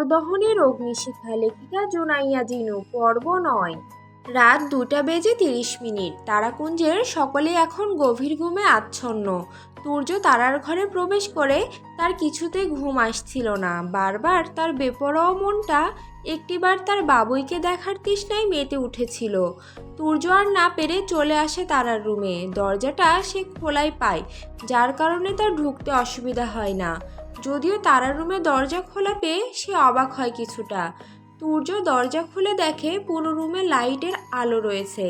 অন্তর্দহনের অগ্নিশিখা লেখিকা জোনাইয়া জিনু পর্ব নয়। রাত দুটা বেজে তিরিশ মিনিট। তারাকুঞ্জের সকলে এখন গভীর ঘুমে আচ্ছন্ন। সূর্য তারার ঘরে প্রবেশ করে তার কিছুতে ঘুম আসছিল না। বারবার তার বেপরোয়া মনটা একটিবার তার বাবুইকে দেখার তৃষ্ণায় মেতে উঠেছিল। সূর্য আর না পেরে চলে আসে তারার রুমে। দরজাটা সে খোলাই পায়, যার কারণে তার ঢুকতে অসুবিধা হয় না। যদিও তারার রুমে দরজা খোলা পেয়ে সে অবাক হয় কিছুটা। সূর্য দরজা খুলে দেখে পুরো রুমে লাইটের আলো রয়েছে।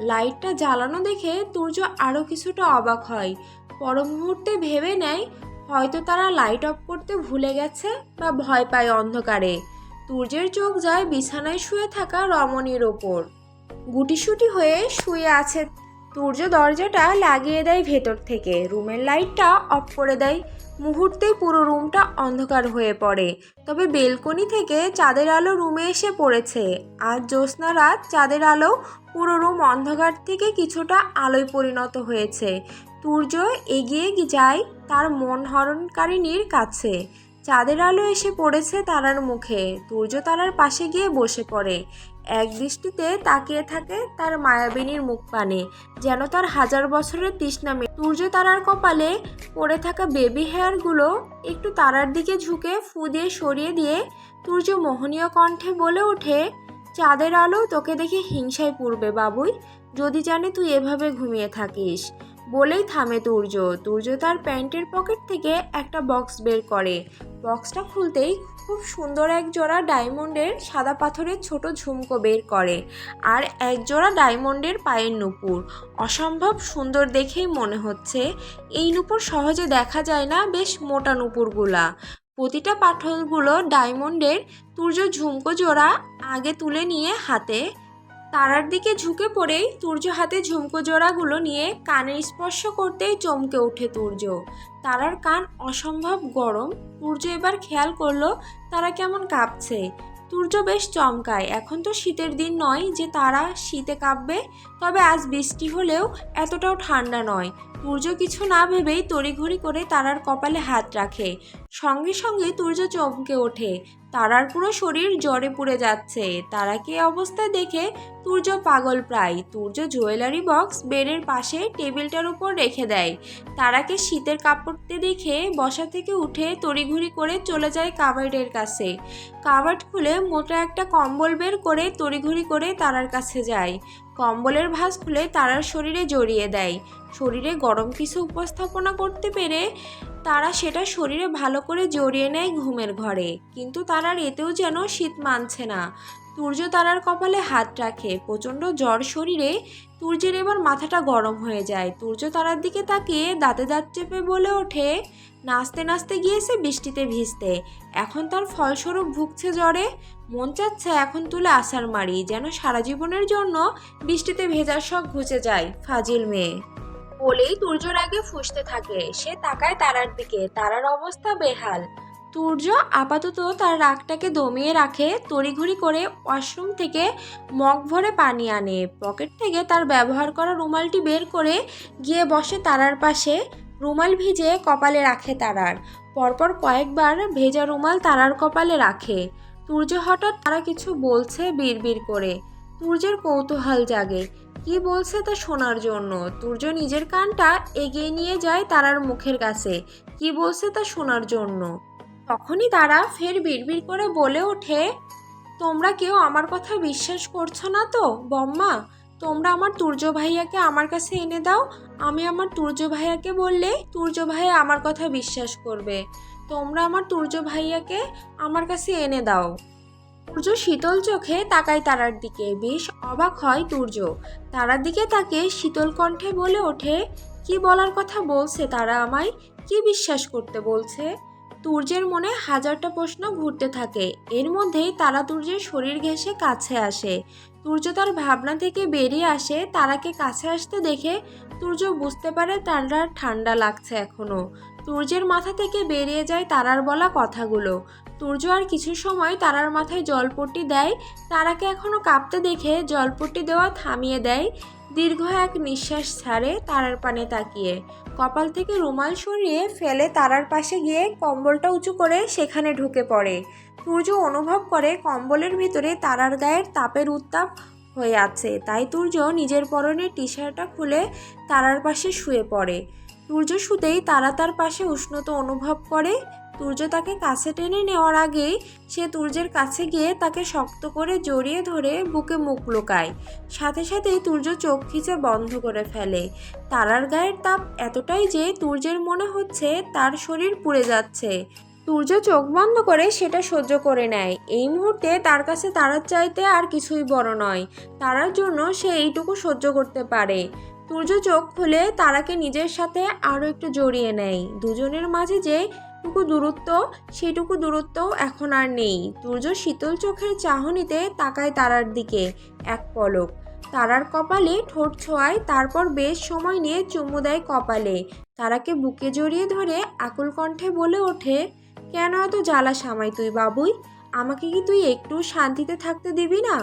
লাইটটা জ্বালানো দেখে সূর্য আরও কিছুটা অবাক হয়। পর মুহূর্তে ভেবে নেয়, হয়তো তারা লাইট অফ করতে ভুলে গেছে বা ভয় পায় অন্ধকারে। সূর্যের চোখ যায় বিছানায় শুয়ে থাকা রমণীর ওপর। গুটিসুটি হয়ে শুয়ে আছে সূর্য দরজাটা লাগিয়ে দেয় ভেতর থেকে। রুমের লাইটটা অফ করে দেয়। মুহূর্তেই পুরো রুমটা অন্ধকার হয়ে পড়ে। তবে বেলকনি থেকে চাঁদের আলো রুমে এসে পড়েছে। আর জ্যোৎস্না রাত চাঁদের আলো পুরো রুম অন্ধকার থেকে কিছুটা আলোয় পরিণত হয়েছে। সূর্য এগিয়ে যায় তার মন হরণকারিনীর কাছে। চাঁদের আলো এসে পড়েছে তারার মুখে। সূর্য তারার পাশে গিয়ে বসে পড়ে। এক দৃষ্টিতে তাকিয়ে থাকে তার মায়াবিনীর মুখ পানে, যেন তার হাজার বছরের তৃষ্ণা মে- সূর্য তারার কপালে পড়ে থাকা বেবি হেয়ারগুলো একটু তারার দিকে ঝুঁকে ফু দিয়ে সরিয়ে দিয়ে সূর্য মোহনীয় কণ্ঠে বলে ওঠে, চাঁদের আলো তোকে দেখে হিংসায় পূর্বে বাবুই, যদি জানে তুই এভাবে ঘুমিয়ে থাকিস। বলেই থামে তুর্য তুর্য তার প্যান্টের পকেট থেকে একটা বক্স বের করে। বক্সটা খুলতেই খুব সুন্দর এক জোড়া ডায়মন্ডের সাদা পাথরের ছোট ঝুমকো বের করে আর এক জোড়া ডায়মন্ডের পায়ের নুপুর। অসম্ভব সুন্দর দেখেই মনে হচ্ছে। এই নুপুর সহজে দেখা যায় না বেশ মোটা নুপুরগুলা। প্রতিটা পাথরগুলো ডায়মন্ডের তুর্য ঝুমকো জোড়া আগে তুলে নিয়ে হাতে তারার দিকে ঝুঁকে পড়েই তুর্য হাতে ঝুমকো জোড়াগুলো নিয়ে কানে স্পর্শ করতেই চমকে ওঠে তুর্য। তারার কান অসম্ভব গরম। তুর্য এবার খেয়াল করল, তারা কেমন কাঁপছে। তুর্য বেশ চমকায়। এখন তো শীতের দিন নয় যে তারা শীতে কাঁপবে। তবে আজ বৃষ্টি হলেও এতটাও ঠান্ডা নয়। তুর্য কিছু না ভেবেই তড়িঘড়ি করে তারার কপালে হাত রাখে। সঙ্গে সঙ্গে তুর্য চমকে ওঠে। তারার পুরো শরীর জ্বরে পুড়ে যাচ্ছে। তারাকে এই অবস্থায় দেখে তুর্য পাগল প্রায়? তুর্য জুয়েলারি বক্স বেডের পাশে টেবিলটার উপর রেখে দেয়। তারাকে শীতের কাপড়তে দেখে বসা থেকে উঠে তড়িঘড়ি করে চলে যায় কাবার্ডের কাছে। কাবার্ড খুলে মোটা একটা কম্বল বের করে তড়িঘড়ি করে তারার কাছে যায়। কম্বলের ভাঁজ খুলে তারার শরীরে জড়িয়ে দেয়। শরীরে গরম কিছু উপস্থাপনা করতে পেরে তারা সেটা শরীরে ভালো করে জড়িয়ে নেয় ঘুমের ঘরে। কিন্তু তারার এতেও যেন শীত মানছে না। সূর্য তারার কপালে হাত রাখে। প্রচণ্ড জ্বর শরীরে, সূর্যের এবার মাথাটা গরম হয়ে যায়। সূর্য তারার দিকে তাকিয়ে দাঁতে দাঁত চেপে বলে ওঠে, নাচতে নাচতে গিয়েছে বৃষ্টিতে ভিজতে। এখন তার ফলস্বরূপ ভুগছে জ্বরে। মন চাচ্ছে এখন তুলে আসার মারি, যেন সারা জীবনের জন্য বৃষ্টিতে ভেজার শখ ঘুচে যায়, ফাজিল মেয়ে। বলেই তুর্যর আগে ফুসতে থাকে। সে তাকায় তারার দিকে। তারার অবস্থা বেহাল। তুর্য আপাতত তার রাগটাকে দমিয়ে রাখে, তড়িঘড়ি করে ওয়াশরুম থেকে মগ ভরে পানি আনে। পকেট থেকে তার ব্যবহার করা রুমালটি বের করে গিয়ে বসে তারার পাশে। রুমাল ভিজে কপালে রাখে তারার। পরপর কয়েকবার ভেজা রুমাল তারার কপালে রাখে। তুর্য হঠাৎ তারা কিছু বলছে বিড়বিড় করে। তুর্যের কৌতূহল জাগে। কি বলছে তা শোনার জন্য। তুর্য নিজের কানটা এগিয়ে নিয়ে যায় তারার মুখের কাছে। কি বলছে তা শোনার জন্য। তখনই তারা ফের বিড়বিড় করে বলে ওঠে, তোমরা কেউ আমার কথা বিশ্বাস করছ না তো, বম্মা? তোমরা আমার তুর্য ভাইয়াকে আমার কাছে এনে দাও। আমি আমার তুর্য ভাইয়াকে বললে তুর্য ভাইয়া আমার কথা বিশ্বাস করবে। তোমরা আমার তুর্য ভাইয়াকে আমার কাছে এনে দাও। তুর্য শীতল চোখে তাকায় তারার দিকে। বেশ অবাক হয় তুর্য। তারার দিকে তাকে শীতল কণ্ঠে বলে ওঠে, কি বলার কথা বলছে তারা আমায়? কি বিশ্বাস করতে বলছে? তুর্যের মনে হাজারটা প্রশ্ন ঘুরতে থাকে। এর মধ্যেই তারা তুর্যের শরীর ঘেঁষে কাছে আসে। তুর্য তার ভাবনা থেকে বেরিয়ে আসে। তারাকে কাছে আসতে দেখে তুর্য বুঝতে পারে তারার ঠান্ডা লাগছে এখনও। তুর্যের মাথা থেকে বেরিয়ে যায় তারার বলা কথাগুলো। তুর্য আর কিছু সময় তারার মাথায় জলপট্টি দেয়, তারাকে এখনও কাঁপতে দেখে জলপট্টি দেওয়া থামিয়ে দেয়। দীর্ঘ এক নিঃশ্বাস ছাড়ে তারার পানে তাকিয়ে। কপাল থেকে রুমাল সরিয়ে ফেলে তারার পাশে গিয়ে কম্বলটা উঁচু করে সেখানে ঢুকে পড়ে। সূর্য অনুভব করে কম্বলের ভিতরে তারার গায়ের তাপের উত্তাপ হয়ে আছে। তাই সূর্য নিজের পরনের টি শার্টটা খুলে তারার পাশে শুয়ে পড়ে। সূর্য শুতেই তারা তার পাশে উষ্ণতা অনুভব করে। সূর্য তাকে কাছে টেনে নেওয়ার আগেই সে তুর্যের কাছে গিয়ে তাকে শক্ত করে জড়িয়ে ধরে বুকে মুখ লোকায়। সাথে সাথেই তুর্য চোখ খিচে বন্ধ করে ফেলে। তারার গায়ের তাপ এতটাই যে তুর্যের মনে হচ্ছে তার শরীর পুড়ে যাচ্ছে। সূর্য চোখ বন্ধ করে সেটা সহ্য করে নেয়। এই মুহূর্তে তার কাছে তারার চাইতে আর কিছুই বড় নয়। তারার জন্য সে এইটুকু সহ্য করতে পারে। সূর্য চোখ খুলে তারাকে নিজের সাথে আরও একটু জড়িয়ে নেয়। দুজনের মাঝে যে টুকু দূরত্ব, সেটুকু দূরত্বও এখন আর নেই। সূর্য শীতল চোখের চাহনিতে তাকায় তারার দিকে, এক পলক। তারার কপালে ঠোঁট ছোঁয়ায়, তারপর বেশ সময় নিয়ে চুমু দেয় কপালে। তারাকে বুকে জড়িয়ে ধরে আকুল কণ্ঠে বলে ওঠে, কেন এত জ্বালা সামাই তুই, বাবুই? আমাকে কি তুই একটু শান্তিতে থাকতে দিবি না?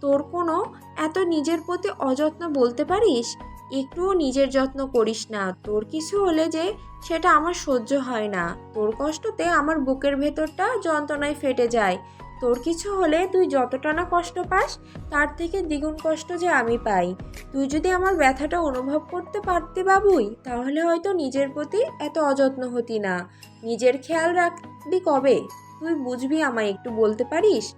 তোর কোনো এত নিজের প্রতি অযত্ন বলতে পারিস? একটুও নিজের যত্ন করিস না। তোর কিছু হলে যে সেটা আমার সহ্য হয় না। তোর কষ্টতে আমার বুকের ভেতরটা যন্ত্রণায় ফেটে যায়। তোর কিছু হলে তুই যতটা না কষ্ট পাস, তার থেকে দ্বিগুণ কষ্ট যে আমি পাই। তুই যদি আমার ব্যথাটা অনুভব করতে পারতি বাবুই, তাহলে হয়তো নিজের প্রতি এত অযত্ন হতি না। নিজের খেয়াল রাখবি কবে? তুই বুঝবি আমায় একটু বলতে পারিস?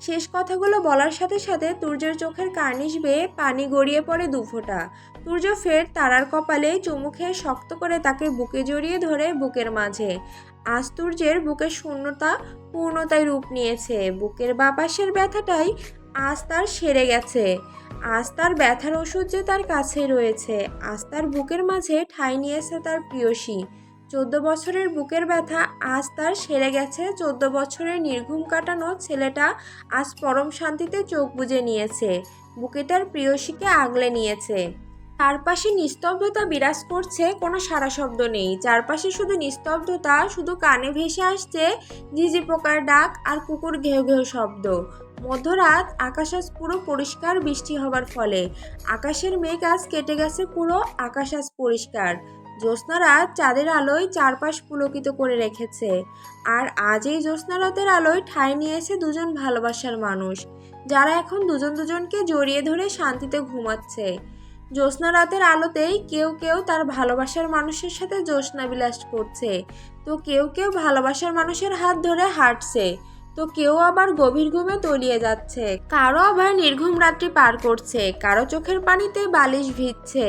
শেষ কথাগুলো বলার সাথে সাথে তুর্যের চোখের কার্নিশ বেয়ে পানি গড়িয়ে পড়ে দুফোঁটা তুর্য ফের তারার কপালে চুমু খেয়ে শক্ত করে তাকে বুকে জড়িয়ে ধরে বুকের মাঝে। আজ তুর্যের বুকের শূন্যতা পূর্ণতায় রূপ নিয়েছে। বুকের বাপাসের ব্যথাটাই আজ তার সেরে গেছে। আজ তার ব্যথার ওষুধ যে তার কাছে রয়েছে, আজ তার বুকের মাঝে ঠাঁই নিয়েছে তার প্রিয়সী। চোদ্দ বছরের বুকের ব্যথা আজ তার সেরে গেছে। চোদ্দ বছরের নির্ঘুম কাটানো ছেলেটা আজ পরম শান্তিতে চোখ বুজে নিয়েছে। বুকে তার প্রিয়সীকে আগলে নিয়েছে। চারপাশে নিস্তব্ধতা বিরাজ করছে, কোনো সারা শব্দ নেই। চারপাশে শুধু নিস্তব্ধতা, শুধু কানে ভেসে আসছে ঝিঝি পোকার ডাক আর কুকুর ঘেউ ঘেউ শব্দ। মধ্যরাত আকাশ আজ পুরো পরিষ্কার, বৃষ্টি হবার ফলে। আকাশের মেঘ আজ কেটে গেছে পুরো, আকাশ আজ পরিষ্কার। জ্যোৎস্না রাত চাঁদের আলোয় চারপাশ পুলকিত করে রেখেছে। আর আজ এই জ্যোৎস্না রাতের আলোয় ঠাঁই নিয়েছে দুজন ভালোবাসার মানুষ, যারা এখন দুজন দুজনকে জড়িয়ে ধরে শান্তিতে ঘুমাচ্ছে। জ্যোৎস্না রাতের আলোতেই কেউ কেউ তার ভালোবাসার মানুষের সাথে জ্যোৎস্না বিলাস করছে। তো কেউ কেউ ভালোবাসার মানুষের হাত ধরে হাঁটছে। তো কেউ আবার গভীর ঘুমে তলিয়ে যাচ্ছে। কারও আবার নির্ঘুম রাত্রি পার করছে। কারও চোখের পানিতে বালিশ ভিজছে।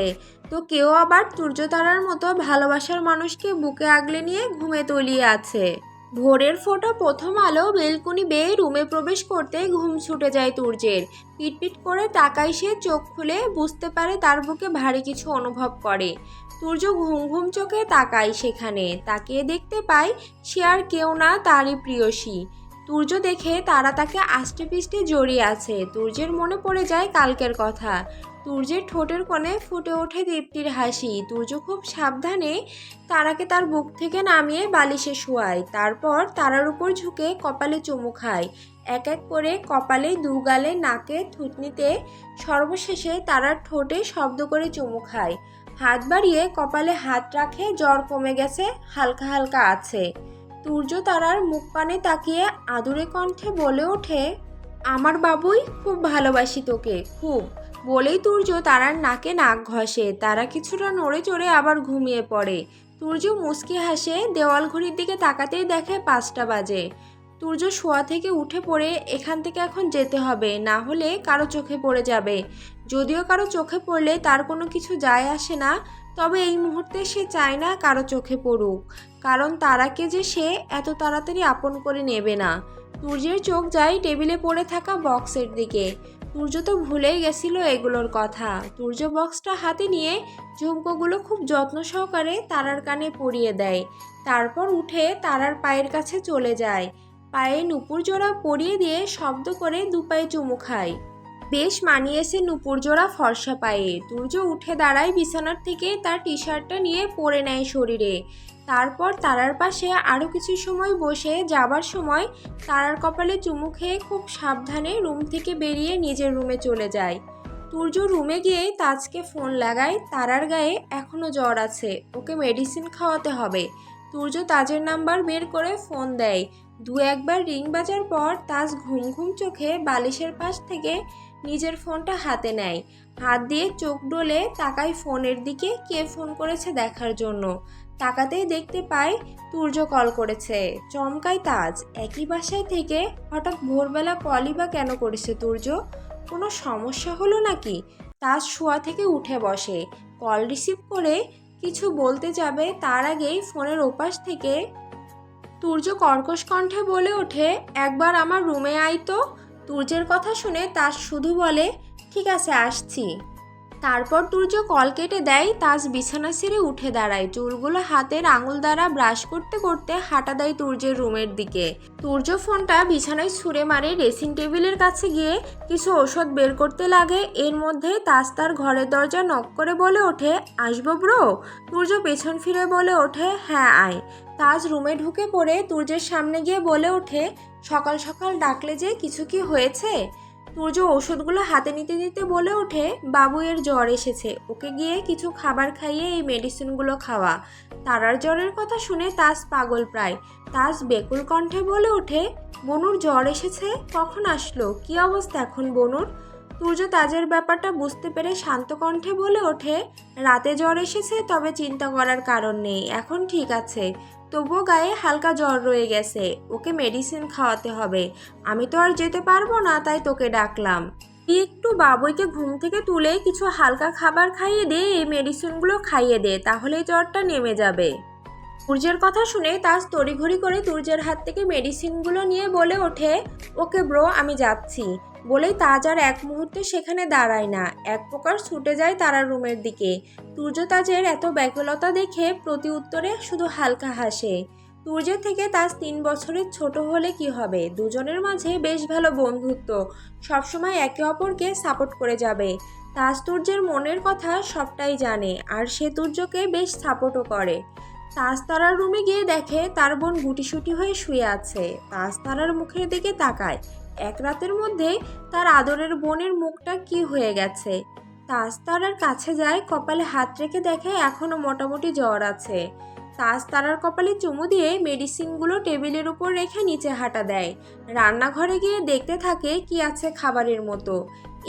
তো কেউ আবার সূর্যতারার মতো ভালোবাসার মানুষকে বুকে আগলে নিয়ে ঘুমে তলিয়ে আছে। ভোরের ফোটা প্রথম আলো বেলকুনি বেয়ে রুমে প্রবেশ করতে ঘুম ছুটে যায় তুর্যের। পিটপিট করে তাকাই সে চোখ খুলে বুঝতে পারে তার বুকে ভারী কিছু অনুভব করে। সূর্য ঘুম ঘুম চোখে তাকায় সেখানে, তাকিয়ে দেখতে পায় সে আর কেউ না, তারই প্রিয়সী। সূর্য দেখে তারা তাকে আষ্টে পিষ্টে জড়িয়ে আছে। সূর্যের মনে পড়ে যায় কালকের কথা। সূর্যের ঠোঁটের কোণে ফুটে ওঠে দীপ্তির হাসি। সূর্য খুব সাবধানে তারাকে তার বুক থেকে নামিয়ে বালিশে শোয়ায়। তারপর তারার উপর ঝুঁকে কপালে চুমু খায়। এক এক করে কপালে দু গালে নাকে থুতনিতে সর্বশেষে তারার ঠোঁটে শব্দ করে চুমু খায়। হাত বাড়িয়ে কপালে হাত রাখে, জ্বর কমে গেছে, হালকা হালকা আছে। সূর্য তারার মুখ পানে তাকিয়ে আদুরে কণ্ঠে বলে ওঠে, আমার বাবুই খুব ভালোবাসি তোকে, খুব। বলেই তুর্য তারার নাকে নাক ঘষে। তারা কিছুটা নড়ে চড়ে আবার ঘুমিয়ে পড়ে। তুর্য মুচকি হাসে, দেওয়াল ঘড়ির দিকে তাকাতেই দেখে পাঁচটা বাজে। তুর্য শোয়া থেকে উঠে পড়ে, এখান থেকে এখন যেতে হবে, না হলে কারও চোখে পড়ে যাবে। যদিও কারও চোখে পড়লে তার কোনো কিছু যায় আসে না, তবে এই মুহূর্তে সে চায় না কারও চোখে পড়ুক। কারণ তারাকে যে সে এত তাড়াতাড়ি আপন করে নেবে না। সূর্যের চোখ যায় টেবিলে পড়ে থাকা বক্সের দিকে। সূর্য তো ভুলেই গেছিল এগুলোর কথা। সূর্য বক্সটা হাতে নিয়ে ঝুমকোগুলো খুব যত্ন সহকারে তারার কানে পরিয়ে দেয়। তারপর উঠে তারার পায়ের কাছে চলে যায়। পায়ে নুপুর জোড়া পরিয়ে দিয়ে শব্দ করে দুপায়ে চুমু খায়। বেশ মানিয়েছে নুপুর জোড়া ফর্সা পায়ে। সূর্য উঠে দাঁড়ায় বিছানার থেকে তার টি শার্টটা নিয়ে পরে নেয় শরীরে। তারপর তারার পাশে আরও কিছু সময় বসে যাবার সময় তারার কপালে চুমু খেয়ে খুব সাবধানে রুম থেকে বেরিয়ে নিজের রুমে চলে যায়। তুর্য রুমে গিয়ে তাজকে ফোন লাগায়, তারার গায়ে এখনও জ্বর আছে, ওকে মেডিসিন খাওয়াতে হবে। তুর্য তাজের নাম্বার বের করে ফোন দেয়। দু একবার রিং বাজার পর তাজ ঘুম ঘুম চোখে বালিশের পাশ থেকে নিজের ফোনটা হাতে নেয়। হাত দিয়ে চোখ ডলে তাকায় ফোনের দিকে, কে ফোন করেছে দেখার জন্য। তাকাতেই দেখতে পাই তুর্য কল করেছে। চমকায় তাজ। একই বাসায় থেকে হঠাৎ ভোরবেলা কলই বা কেন করেছে তুর্য কোনো সমস্যা হলো নাকি? তাজ শোয়া থেকে উঠে বসে। কল রিসিভ করে কিছু বলতে যাবে তার আগেই ফোনের ওপাশ থেকে তুর্য কর্কশ কণ্ঠে বলে ওঠে, একবার আমার রুমে আয় তো। তুর্যের কথা শুনে তাজ শুধু বলে, ঠিক আছে, আসছি। তারপর তুর্য কল কেটে দেয়, তাজ বিছানা ছেড়ে উঠে দাঁড়ায়। চুলগুলো হাতের আঙুল দ্বারা ব্রাশ করতে করতে হাঁটা দেয় তুর্যের রুমের দিকে। তুর্য ফোনটা বিছানায় ছুঁড়ে মারে ড্রেসিং টেবিলের কাছে গিয়ে কিছু ওষুধ বের করতে লাগে। এর মধ্যে তাজ তার ঘরের দরজা নক করে বলে ওঠে, আসব ব্রো? তুর্য পেছন ফিরে বলে ওঠে হ্যাঁ আয়। তাজ রুমে ঢুকে পড়ে তুর্যের সামনে গিয়ে বলে ওঠে, সকাল সকাল ডাকলে যে কিছু কি হয়েছে? তুর্য ওষুধগুলো হাতে নিতে নিতে বলে ওঠে বাবুয়ের জ্বর এসেছে। ওকে গিয়ে কিছু খাবার খাইয়ে এই মেডিসিনগুলো খাওয়া। তারার জ্বরের কথা শুনে তাস পাগল প্রায়। তাস বেকুল কণ্ঠে বলে ওঠে, বনুর জ্বর এসেছে? কখন আসলো? কি অবস্থা এখন বনুর? তুর্য তাজের ব্যাপারটা বুঝতে পেরে শান্ত কণ্ঠে বলে ওঠে, রাতে জ্বর এসেছে, তবে চিন্তা করার কারণ নেই, এখন ঠিক আছে। তবুও গায়ে হালকা জ্বর রয়ে গেছে, ওকে মেডিসিন খাওয়াতে হবে। আমি তো আর যেতে পারব না, তাই তোকে ডাকলাম। তুই একটু বাবুইকে ঘুম থেকে তুলে কিছু হালকা খাবার খাইয়ে দে, এই মেডিসিনগুলো খাইয়ে দে, তাহলেই জ্বরটা নেমে যাবে। তুর্যের কথা শুনে তাজ তড়িঘড়ি করে তুর্যের হাত থেকে মেডিসিনগুলো নিয়ে বলে ওঠে, ওকে ব্রো, আমি যাচ্ছি। বলেই তাজ আর এক মুহূর্তে সেখানে দাঁড়ায় না। এক প্রকার ছুটে যায় তারা রুমের দিকে। তুর্য তাজের এত ব্যাকুলতা দেখে প্রতি উত্তরে শুধু হালকা হাসে। তুর্যের থেকে তাজ তিন বছরের ছোট হলে কি হবে? দুজনের মাঝে বেশ ভালো বন্ধুত্ব। সবসময় একে অপরকে সাপোর্ট করে যাবে। তাজ তুর্যের মনের কথা সবটাই জানে আর সে তুর্যকে বেশ সাপোর্টও করে। তাজ তারার রুমে গিয়ে দেখে তার বোন গুটিসুটি হয়ে শুয়ে আছে। তাজ তারার মুখের দিকে তাকায়। এক রাতের মধ্যে তার আদরের বোনের মুখটা কি হয়ে গেছে? তাজ তারার কাছে যায়, কপালে হাত রেখে দেখে এখনও মোটামুটি জ্বর আছে। তাজ তারার কপালে চুমু দিয়ে মেডিসিনগুলো টেবিলের উপর রেখে নিচে হাঁটা দেয়। রান্নাঘরে গিয়ে দেখতে থাকে কি আছে খাবারের মতো।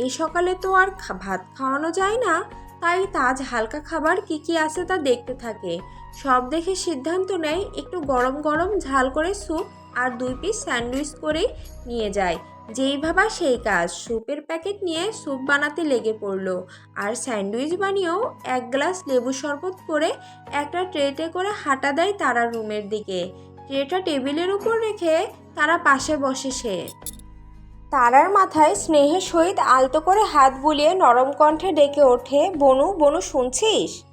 এই সকালে তো আর ভাত খাওয়ানো যায় না। তাই তাজ হালকা খাবার কি কি আছে তা দেখতে থাকে। সব দেখে সিদ্ধান্ত নেয়, একটু গরম গরম ঝাল করে স্যুপ আর দুই পিস স্যান্ডউইচ করে নিয়ে যায়। যেই ভাবা সেই কাজ। স্যুপের প্যাকেট নিয়ে স্যুপ বানাতে লেগে পড়ল। আর স্যান্ডউইচ বানিয়েও এক গ্লাস লেবু শরবত করে একটা ট্রেতে করে হাঁটা দেয় তারা রুমের দিকে। ট্রেটা টেবিলের উপর রেখে তারা পাশে বসে সে। তারার মাথায় স্নেহের সহিত আলতো করে হাত বুলিয়ে নরম কণ্ঠে ডেকে ওঠে, বনু বনু, শুনছিস?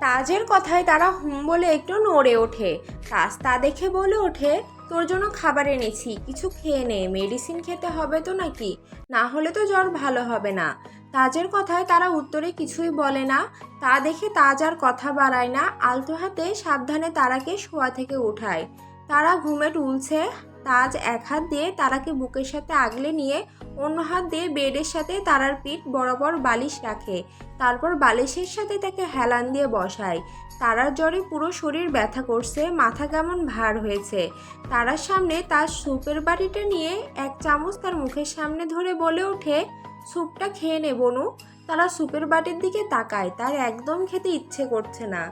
তাজের কথায় তারা হুম বলে একটু নড়ে ওঠে। তাজ তা দেখে বলে ওঠে তোর জন্য খাবার এনেছি, কিছু খেয়ে নে মেডিসিন খেতে হবে তো নাকি? না হলে তো জ্বর ভালো হবে না। তাজের কথায় তারা উত্তরে কিছুই বলে না, তা দেখে তাজ আর কথা বাড়ায় না, আলতো হাতে সাবধানে তারাকে শোয়া থেকে উঠায়। তারা ঘুমে টুলছে, তাজ এক হাত দিয়ে তারাকে বুকের সাথে আগলে নিয়ে অন্য হাত দিয়ে বেডের সাথে তারার পিঠ বরাবর বালিশ রাখে, তারপর বালিশের সাথে তাকে হেলান দিয়ে বসায়। তারার জ্বরে পুরো শরীর ব্যথা করছে, মাথা কেমন ভার হয়েছে। তারার সামনে তার স্যুপের বাটিটা নিয়ে এক চামচ তার মুখের সামনে ধরে বলে ওঠে, স্যুপটা খেয়ে নে বনু। তারা স্যুপের বাটির দিকে তাকায়, তার একদম খেতে ইচ্ছে করছে না।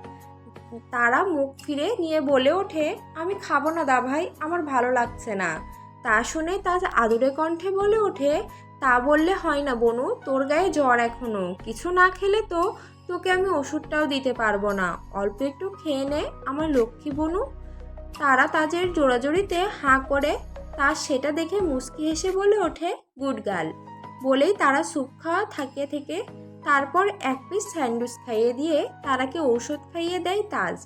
তারা মুখ ফিরে নিয়ে বলে ওঠে, আমি খাব না দা ভাই, আমার ভালো লাগছে না। তা শুনে তার আদুরে কণ্ঠে বলে ওঠে, তা বললে হয় না বনু, তোর গায়ে জ্বর এখনও, কিছু না খেলে তো তোকে আমি ওষুধটাও দিতে পারব না। অল্প একটু খেয়ে নে, আমার লক্ষ্মী বনু। তারা তাজের জোড়াজোড়িতে হাঁ করে তার সেটা দেখে মুচকি হেসে বলে ওঠে, গুড গার্ল। বলেই তারা স্যুপ খাওয়া থাকে থেকে তারপর এক পিস স্যান্ডউইচ খাইয়ে দিয়ে তারাকে ঔষধ খাইয়ে দেয় তাজ।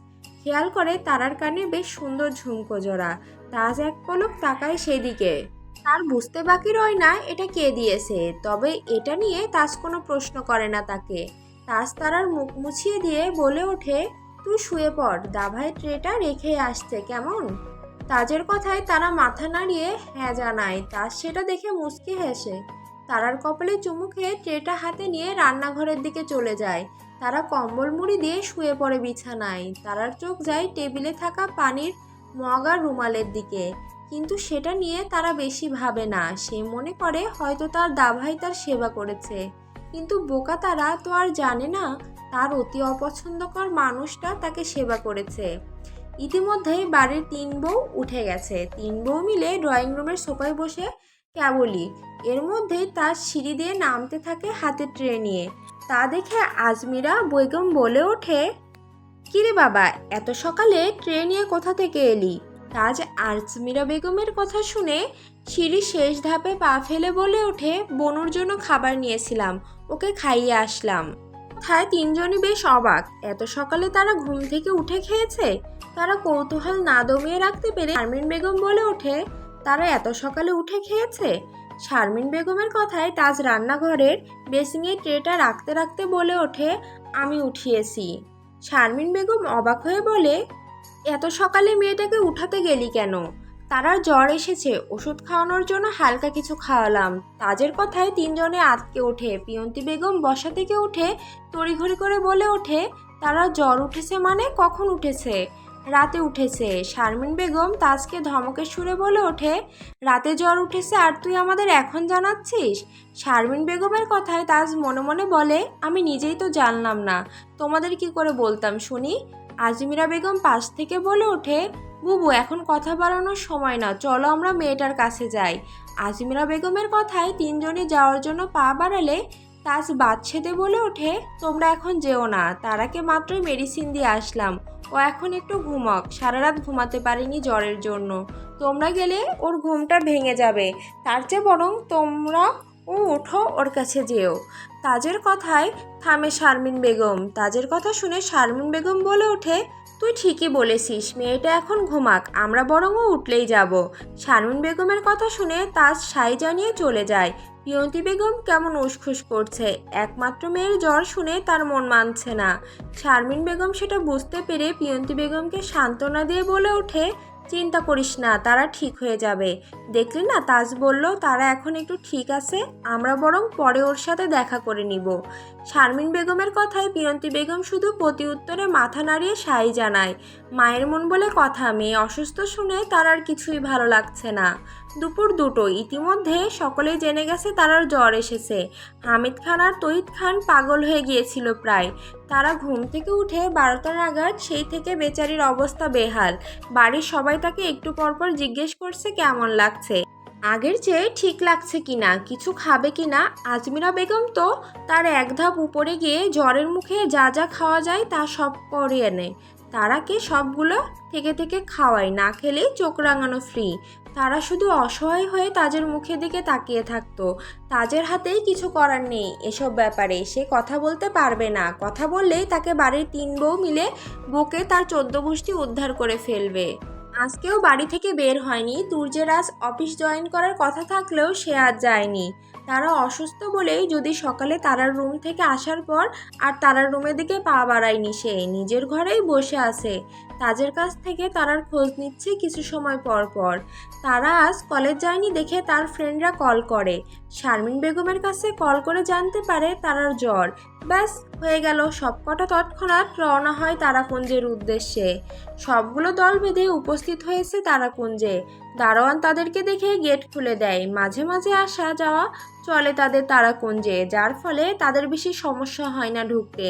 খেয়াল করে তারার কানে বেশ সুন্দর ঝুমকো জোড়া। তাজ এক পলক তাকায় সেদিকে। তার বুঝতে বাকি রয় না এটা কে দিয়েছে, তবে এটা নিয়ে তাজ কোনো প্রশ্ন করে না তাকে। তারার মুখ মুছিয়ে দিয়ে বলে ওঠে, তুই শুয়ে পড়, দাভাই ট্রেটা রেখে আসছে, কেমন? তাজের কথায় তারা মাথা নাড়িয়ে হ্যাঁ জানায় তাজ সেটা দেখে মুচকি হেসে। তারার কপালে চুমু খেয়ে ট্রেটা হাতে নিয়ে রান্নাঘরের দিকে চলে যায়। তারা কম্বল মুড়ি দিয়ে শুয়ে পড়ে বিছানায়। তারার চোখ যায় টেবিলে থাকা পানির মগ আর রুমালের দিকে। কিন্তু সেটা নিয়ে তারা বেশি ভাবে না। সে মনে করে হয়তো তার দাভাই তার সেবা করেছে। কিন্তু বোকা তারা তো আর জানে না, তার অতি অপছন্দকর মানুষটা তাকে সেবা করেছে। ইতিমধ্যেই বাড়ির তিন বউ উঠে গেছে। তিন বউ মিলে ড্রয়িং রুমের সোফায় বসে কেবলই এর মধ্যেই তার সিঁড়ি দিয়ে নামতে থাকে হাতে ট্রে নিয়ে। তা দেখে আজমিরা বৈগম বলে ওঠে, কিরে বাবা, এত সকালে ট্রে নিয়ে কোথা থেকে এলি? তাজ আজমিরা বেগমের কথা শুনে সিঁড়ি শেষ ধাপে পা ফেলে বলে ওঠে, বনুর জন্য খাবার নিয়েছিলাম, ওকে খাইয়ে আসলাম। কোথায় তিনজনই বেশ অবাক। এত সকালে তারা ঘুম থেকে উঠে খেয়েছে? তারা কৌতূহল না দমিয়ে রাখতে পেরে শারমিন বেগম বলে ওঠে, তারা এত সকালে উঠে খেয়েছে? শারমিন বেগমের কথায় তাজ রান্নাঘরের বেসিংয়ে ট্রেটা রাখতে রাখতে বলে ওঠে, আমি উঠিয়েছি। শারমিন বেগম অবাক হয়ে বলে এত সকালে মেয়েটাকে উঠাতে গেলি কেন? তারার জ্বর এসেছে, ওষুধ খাওয়ানোর জন্য হালকা কিছু খাওয়ালাম। তাজের কথায় তিনজনে আতকে ওঠে। পিয়ন্তি বেগম বসা থেকে উঠে তড়িঘড়ি করে বলে ওঠে, তারা জ্বর উঠেছে মানে কখন উঠেছে? রাতে উঠেছে। শারমিন বেগম তাজকে ধমকের সুরে বলে ওঠে, রাতে জ্বর উঠেছে আর তুই আমাদের এখন জানাচ্ছিস? শারমিন বেগমের কথায় তাজ মনে মনে বলে, আমি নিজেই তো জানলাম না। তোমাদের কি করে বলতাম শুনি? আজমিরা বেগম পাশ থেকে বলে ওঠে, বুবু, এখন কথা বাড়ানোর সময় না, চলো আমরা মেয়েটার কাছে যাই। আজমিরা বেগমের কথায় তিনজনে যাওয়ার জন্য পা বাড়ালে তাজ বাদছেদে বলে ওঠে, তোমরা এখন যেও না, তারাকে মাত্রই মেডিসিন দিয়ে আসলাম। ও এখন একটু ঘুমক সারা রাত ঘুমাতে পারিনি জ্বরের জন্য। তোমরা গেলে ওর ঘুমটা ভেঙে যাবে। তার চেয়ে বরং তোমরা ও, ওঠো ওর কাছে যেও। তাজের কথায় থামে শারমিন বেগম। তাজের কথা শুনে শারমিন বেগম বলে ওঠে, তুই ঠিকই বলেছিস, মেয়েটা এখন ঘুমাক, আমরা বরং ও উঠলেই যাব। শারমিন বেগমের কথা শুনে তাজ সাই জানিয়ে চলে যায়, পিয়ন্তি বেগম কেমন উসখুস করছে? একমাত্র মেয়ের জ্বর শুনে তার মন মানছে না। শারমিন বেগম সেটা বুঝতে পেরে পিয়ন্তি বেগমকে সান্ত্বনা দিয়ে বলে ওঠে চিন্তা করিস না, তারা ঠিক হয়ে যাবে। দেখলি না, তাজ বলল, তারা এখন একটু ঠিক আছে, আমরা বরং পরে ওর সাথে দেখা করে নিব। শারমিন বেগমের কথায় পিয়ন্তি বেগম শুধু প্রতি উত্তরে মাথা নাড়িয়ে সাই জানায়, মায়ের মন বলে কথা, মেয়ে অসুস্থ শুনে তার আর কিছুই ভালো লাগছে না। দুপুর দুটো ইতিমধ্যে সকলেই জেনে গেছে তারার জ্বর এসেছে। হামিদ খান আর তহিদ খান পাগল হয়ে গিয়েছিল প্রায়। তারা ঘুম থেকে উঠে বারোটা নাগাদ সেই থেকে বেচারির অবস্থা বেহাল। বাড়ির সবাই তাকে একটু পরপর জিজ্ঞেস করছে কেমন লাগছে। আগের চেয়ে ঠিক লাগছে কিনা, কিছু খাবে কিনা? আজমিরা বেগম তো তার এক ধাপ উপরে গিয়ে জ্বরের মুখে যা যা খাওয়া যায় তা সব করে এনে। তারাকে সবগুলো? থেকে থেকে খাওয়ায়, না খেলেই চোখ রাঙানো ফ্রি তারা শুধু অসহায় হয়ে তাজের মুখের দিকে তাকিয়ে থাকতো। তাজের হাতেই কিছু করার নেই এসব ব্যাপারে। সে কথা বলতে পারবে না। কথা বললেই তাকে বাড়ির তিন বউ মিলে বুকে তার চোদ্দ গোষ্ঠী উদ্ধার করে ফেলবে। আজকেও বাড়ি থেকে বের হয়নি। তুর্যের আজ অফিস জয়েন করার কথা থাকলেও সে আর যায়নি। তারা অসুস্থ বলেই যদি সকালে তারার রুম থেকে আসার পর আর তারার রুমের দিকে পা বাড়ায়নি সে, নিজের ঘরেই বসে আছে। তাজের কাছ থেকে তারার খোঁজ নিচ্ছে কিছু সময় পর পর। তারা আজ কলেজ যায়নি দেখে তার ফ্রেন্ডরা কল করে। শারমিন বেগমের কাছে কল করে জানতে পারে তারার জ্বর। ব্যাস, হয়ে গেল। সবকটা তৎক্ষণাৎ রওনা হয় তারাকুঞ্জের উদ্দেশ্যে। সবগুলো দল বেঁধে উপস্থিত হয়েছে তারাকুঞ্জে। দারোয়ান তাদেরকে দেখে গেট খুলে দেয়। মাঝে মাঝে আসা যাওয়া চলে তাদের তারাকুঞ্জে, যার ফলে তাদের বেশি সমস্যা হয় না ঢুকতে।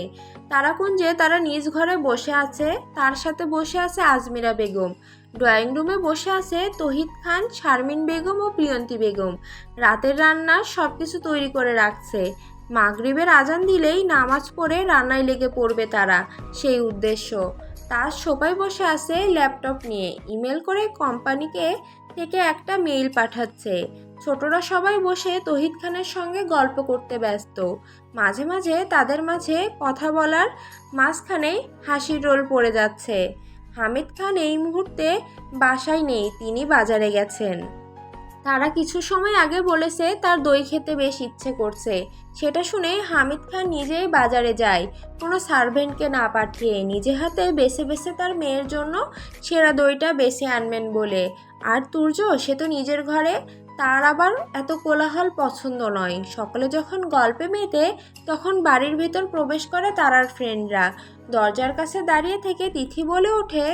তারাকুঞ্জে তারা নিজ ঘরে বসে আছে, তার সাথে বসে আছে আজমিরা বেগম। ড্রয়িং রুমে বসে আছে তহিদ খান, শারমিন বেগম ও প্রিয়ন্তী বেগম। রাতের রান্না সব কিছু তৈরি করে রাখছে। মাগরিবের আজান দিলেই নামাজ পড়ে রান্নায় লেগে পড়বে তারা, সেই উদ্দেশ্য। তার সবাই বসে আছে ল্যাপটপ নিয়ে। ইমেল করে কোম্পানিকে থেকে একটা মেইল পাঠাচ্ছে। ছোটরা সবাই বসে তহিদ খানের সঙ্গে গল্প করতে ব্যস্ত। মাঝে মাঝে তাদের মাঝে কথা বলার মাঝখানে হাসির রোল পড়ে যাচ্ছে। হামিদ খান এই মুহূর্তে বাসায় নেই, তিনি বাজারে গেছেন। তারা কিছু সময় আগে বলেছে তার দই খেতে বেশ ইচ্ছে করছে। সেটা শুনে হামিদ খান নিজেই বাজারে যায়। কোনো সার্ভেন্টকে না পাঠিয়ে নিজে হাতে বেছে বেছে তার মেয়ের জন্য সেরা দইটা বেছে আনবেন বলে। আর তুর্য, সে তো নিজের ঘরে। তার আবার এত কোলাহল পছন্দ নয়। সকলে যখন গল্পে মেতে, তখন বাড়ির ভেতর প্রবেশ করে তারার ফ্রেন্ডরা দরজার কাছে দাঁড়িয়ে থেকে তিথি বলে ওঠে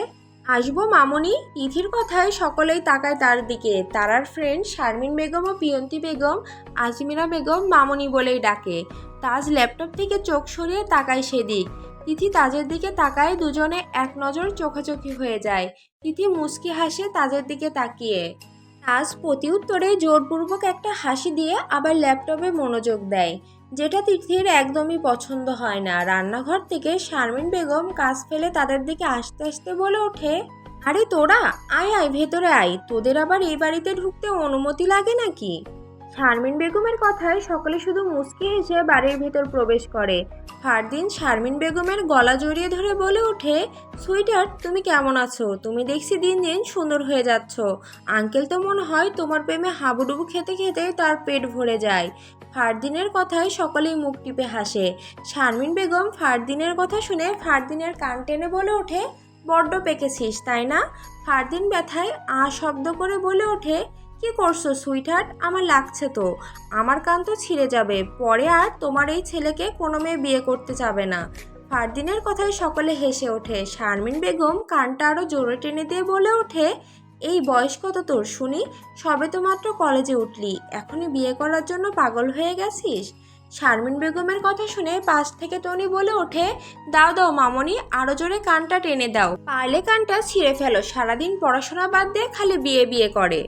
আসব মামনি? তিথির কথায় সকলেই তাকায় তার দিকে। তারার ফ্রেন্ড শারমিন বেগম ও পিয়ন্তি বেগম, আজমিরা বেগম মামনি বলেই ডাকে। তাজ ল্যাপটপ থেকে চোখ সরিয়ে তাকায় সেদিক। তিথি তাজের দিকে তাকায় দুজনে এক নজর চোখাচোখি হয়ে যায়। তিথি মুচকি হাসে তাজের দিকে তাকিয়ে। তাজ প্রতি উত্তরে জোরপূর্বক একটা হাসি দিয়ে আবার ল্যাপটপে মনোযোগ দেয়। যেটা তিথির একদমই পছন্দ হয় না। রান্নাঘর থেকে শারমিন বেগম কাজ ফেলে তাদের দিকে আস্তে আস্তে বলে ওঠে, আরে তোরা, আয় আয়, ভেতরে আয়। তোদের আবার এই বাড়িতে ঢুকতে অনুমতি লাগে নাকি? শারমিন বেগমের কথায় সকলে শুধু মুচকি হেসে বাড়ির ভেতর প্রবেশ করে। ফারদিন শারমিন বেগমের গলা জড়িয়ে ধরে বলে ওঠে, সুইটার, তুমি কেমন আছো? তুমি দেখছি দিন দিন সুন্দর হয়ে যাচ্ছ। আঙ্কেল তো মনে হয় তোমার প্রেমে হাবুডুবু খেতে খেতে তার পেট ভরে যায়। ফারদিনের কথায় সকলেই মুখ টিপে হাসে। শারমিন বেগম ফারদিনের কথা শুনে ফারদিনের কান টেনে বলে ওঠে, বড্ড পেকেছিস, তাই না? ফারদিন ব্যথায় আ শব্দ করে বলে ওঠে, কি করছ সুইটহার্ট? আমার লাগছে তো। আমার কান তো ছিঁড়ে যাবে। পরে আর তোমার এই ছেলেকে কোনো মেয়ে বিয়ে করতে চাবে না। ফারদিনের কথায় সকলে হেসে ওঠে। শারমিন বেগম কানটা আরও জোরে টেনে দিয়ে বলে ওঠে এই বয়স কত তোর, শুনি। সবে তো মাত্র কলেজে উঠলি। এখনই বিয়ে করার জন্য পাগল হয়ে গেছিস? শারমিন বেগমের কথা শুনে পাশ থেকে টনি বলে ওঠে, দাও দাও মামনি, আরও জোরে কানটা টেনে দাও। পারলে কানটা ছিঁড়ে ফেলো। সারাদিন পড়াশোনা বাদ দিয়ে খালি বিয়ে বিয়ে করে।